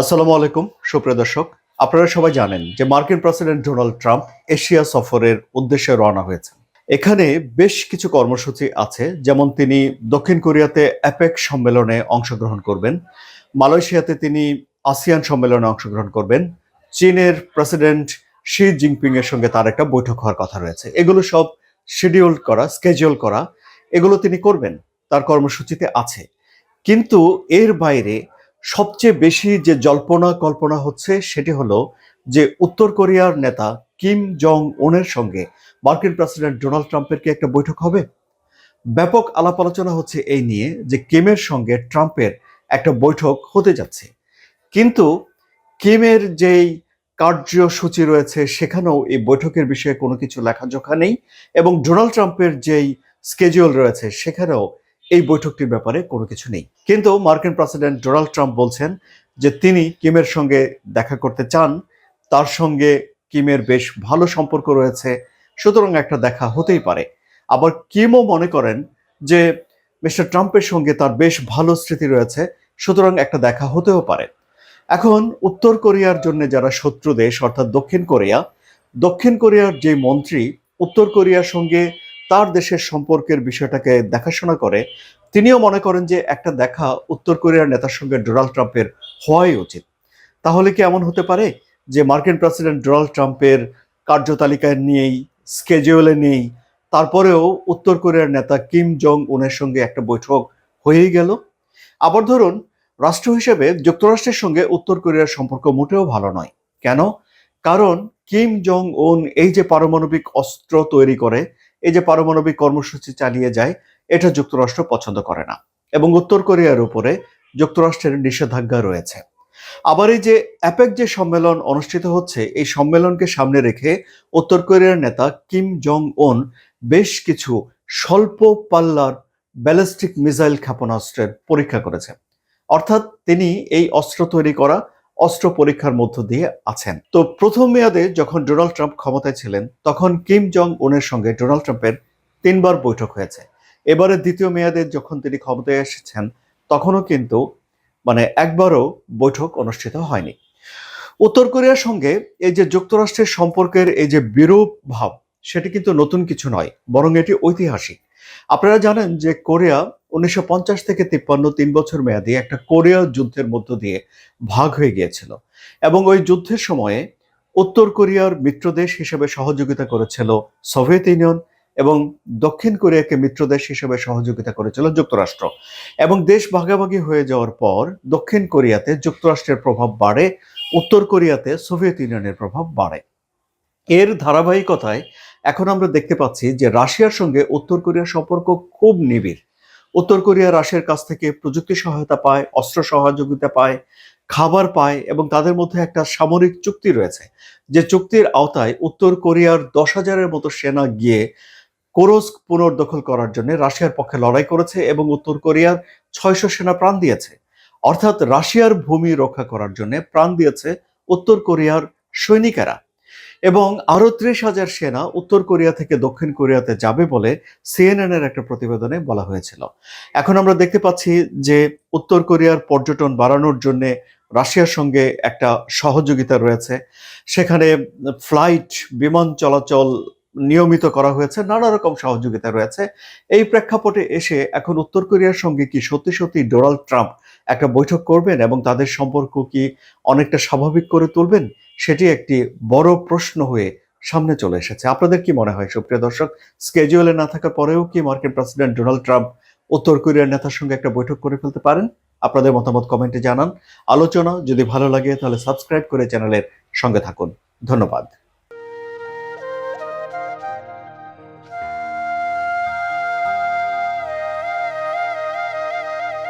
আসসালামু আলাইকুম, সুপ্রিয় দর্শক। আপনারা সবাই জানেন যে মার্কিন প্রেসিডেন্ট ডোনাল্ড ট্রাম্প এশিয়া সফরের উদ্দেশ্যে রওনা হয়েছেন। এখানে বেশ কিছু কর্মসূচি আছে, যেমন তিনি দক্ষিণ কোরিয়াতে অ্যাপেক সম্মেলনে অংশগ্রহণ করবেন, মালয়েশিয়াতে তিনি আসিয়ান সম্মেলনে অংশগ্রহণ করবেন, চীনের প্রেসিডেন্ট শি জিনপিং এর সঙ্গে তার একটা বৈঠক হওয়ার কথা রয়েছে। এগুলো সব শিডিউল করা স্কেজুল করা, এগুলো তিনি করবেন, তার কর্মসূচিতে আছে। কিন্তু এর বাইরে সবচেয়ে বেশি যে জল্পনা কল্পনা হচ্ছে সেটি হলো যে উত্তর কোরিয়ার নেতা কিম জং উনের সঙ্গে মার্কিন প্রেসিডেন্ট ডোনাল্ড ট্রাম্পের কি একটা বৈঠক হবে? ব্যাপক আলাপ আলোচনা হচ্ছে এই নিয়ে যে কিমের সঙ্গে ট্রাম্পের একটা বৈঠক হতে যাচ্ছে। কিন্তু কিমের যেই কার্যসূচি রয়েছে সেখানেও এই বৈঠকের বিষয়ে কোনো কিছু লেখাজোখা নেই এবং ডোনাল্ড ট্রাম্পের যেই স্কেজুয়াল রয়েছে সেখানেও এই বৈঠকটির ব্যাপারে কোনো কিছু নেই। কিন্তু মার্কিন প্রেসিডেন্ট ডোনাল্ড ট্রাম্প বলছেন যে তিনি কিমের সঙ্গে দেখা করতে চান। তার সঙ্গে কিমের বেশ ভালো সম্পর্ক রয়েছে। সুতরাং একটা দেখা হতেই পারে। আবার কিমও মনে করেন যে মিস্টার ট্রাম্পের সঙ্গে তার বেশ ভালো স্মৃতি রয়েছে। সুতরাং একটা দেখা হতেও পারে। এখন উত্তর কোরিয়ার জন্য যারা শত্রু দেশ, অর্থাৎ দক্ষিণ কোরিয়া, দক্ষিণ কোরিয়ার যে মন্ত্রী, উত্তর কোরিয়ার সঙ্গে তার দেশের সম্পর্কের বিষয়টাকে দেখাশোনা করে, তিনিও মনে করেন যে একটা দেখা উত্তর কোরিয়ার নেতার সঙ্গে ডোনাল্ড ট্রাম্পের হওয়াই উচিত। তাহলে কি এমন হতে পারে যে মার্কিন প্রেসিডেন্ট ডোনাল্ড ট্রাম্পের কার্যতালিকায় নেই স্কেজুয়ালে নেই তারপরেও উত্তর কোরিয়ার নেতা কিম জং উনের সঙ্গে একটা বৈঠক হয়েই গেল? আবার ধরুন, রাষ্ট্র হিসেবে যুক্তরাষ্ট্রের সঙ্গে উত্তর কোরিয়ার সম্পর্ক মোটেও ভালো নয়। কেন? কারণ কিম জং উন এই যে পারমাণবিক অস্ত্র তৈরি করে এই যে পারমাণবিক কর্মসূচি চালিয়ে যায়, এটা যুক্তরাষ্ট্র পছন্দ করে না। এবং উত্তর কোরিয়ার উপরে যুক্তরাষ্ট্রের নিষেধাজ্ঞা রয়েছে। আবার এই যে অ্যাপেক যে সম্মেলন অনুষ্ঠিত হচ্ছে, এই সম্মেলনকে সামনে রেখে উত্তর কোরিয়ার নেতা কিম জং ওন বেশ কিছু স্বল্প পাল্লার ব্যালিস্টিক মিসাইল ক্ষেপণাস্ত্রের পরীক্ষা করেছে। অর্থাৎ তিনি এই অস্ত্র তৈরি করা অস্ত্র পরীক্ষার মধ্য দিয়ে আছেন। তো প্রথম মেয়াদে যখন ডোনাল্ড ট্রাম্প ক্ষমতায় ছিলেন, তখন কিম জং উনের সঙ্গে ডোনাল্ড ট্রাম্পের তিনবার বৈঠক হয়েছে। এবারে দ্বিতীয় মেয়াদে যখন তিনি ক্ষমতায় এসেছেন, তখনও কিন্তু মানে একবারও বৈঠক অনুষ্ঠিত হয়নি। উত্তর কোরিয়ার সঙ্গে এই যে যুক্তরাষ্ট্রের সম্পর্কের এই যে বিরূপ ভাব, সেটি কিন্তু নতুন কিছু নয়, বরং এটি ঐতিহাসিক। আপনারা জানেন যে কোরিয়া উনিশশো পঞ্চাশ থেকে তিপ্পান্ন তিন বছর মেয়াদী একটা কোরিয়া যুদ্ধের মধ্য দিয়ে ভাগ হয়ে গিয়েছিল। এবং ওই যুদ্ধের সময়ে উত্তর কোরিয়ার মিত্রদেশ হিসেবে সহযোগিতা করেছিল সোভিয়েত ইউনিয়ন এবং দক্ষিণ কোরিয়াকে মিত্রদেশ হিসেবে সহযোগিতা করেছিল যুক্তরাষ্ট্র। এবং দেশ ভাগাভাগি হয়ে যাওয়ার পর দক্ষিণ কোরিয়াতে যুক্তরাষ্ট্রের প্রভাব বাড়ে, উত্তর কোরিয়াতে সোভিয়েত ইউনিয়নের প্রভাব বাড়ে। এর ধারাবাহিকতায় এখন আমরা দেখতে পাচ্ছি যে রাশিয়ার সঙ্গে উত্তর কোরিয়ার সম্পর্ক খুব নিবিড়। উত্তর কোরিয়া রাশিয়ার কাছ থেকে প্রযুক্তি সহায়তা পায়, অস্ত্র সহযোগিতা পায়, খাবার পায় এবং তাদের মধ্যে একটা সামরিক চুক্তি রয়েছে। যে চুক্তির আওতায় উত্তর কোরিয়ার দশ হাজারের মতো সেনা গিয়ে কোরস্ক পুনর্দখল করার জন্য রাশিয়ার পক্ষে লড়াই করেছে এবং উত্তর কোরিয়ার ছয়শো সেনা প্রাণ দিয়েছে। অর্থাৎ রাশিয়ার ভূমি রক্ষা করার জন্য প্রাণ দিয়েছে উত্তর কোরিয়ার সৈনিকেরা। এবং আরও ত্রিশ হাজার সেনা উত্তর কোরিয়া থেকে দক্ষিণ কোরিয়াতে যাবে বলে সিএনএনের একটা প্রতিবেদনে বলা হয়েছিল। এখন আমরা দেখতে পাচ্ছি যে উত্তর কোরিয়ার পর্যটন বাড়ানোর জন্যে রাশিয়ার সঙ্গে একটা সহযোগিতা রয়েছে। সেখানে ফ্লাইট, বিমান চলাচল নিয়মিত করা হয়েছে, নানা রকম সহযোগিতা রয়েছে। এই প্রেক্ষাপটে এসে এখন উত্তর কোরিয়ার সঙ্গে কি সত্যি সত্যি ডোনাল্ড ট্রাম্প একটা বৈঠক করবেন এবং তাদের সম্পর্ক কি অনেকটা স্বাভাবিক করে তুলবেন, সেটি একটি বড় প্রশ্ন হয়ে সামনে চলে এসেছে। আপনাদের কি মনে হয়? সুপ্রিয় দর্শক স্কেজুয়ালে না থাকার পরেও কি মার্কিন প্রেসিডেন্ট ডোনাল্ড ট্রাম্প উত্তর কোরিয়ার নেতার সঙ্গে একটা বৈঠক করে ফেলতে পারেন? আপনাদের মতামত কমেন্টে জানান। আলোচনা যদি ভালো লাগে তাহলে সাবস্ক্রাইব করে চ্যানেলের সঙ্গে থাকুন। ধন্যবাদ।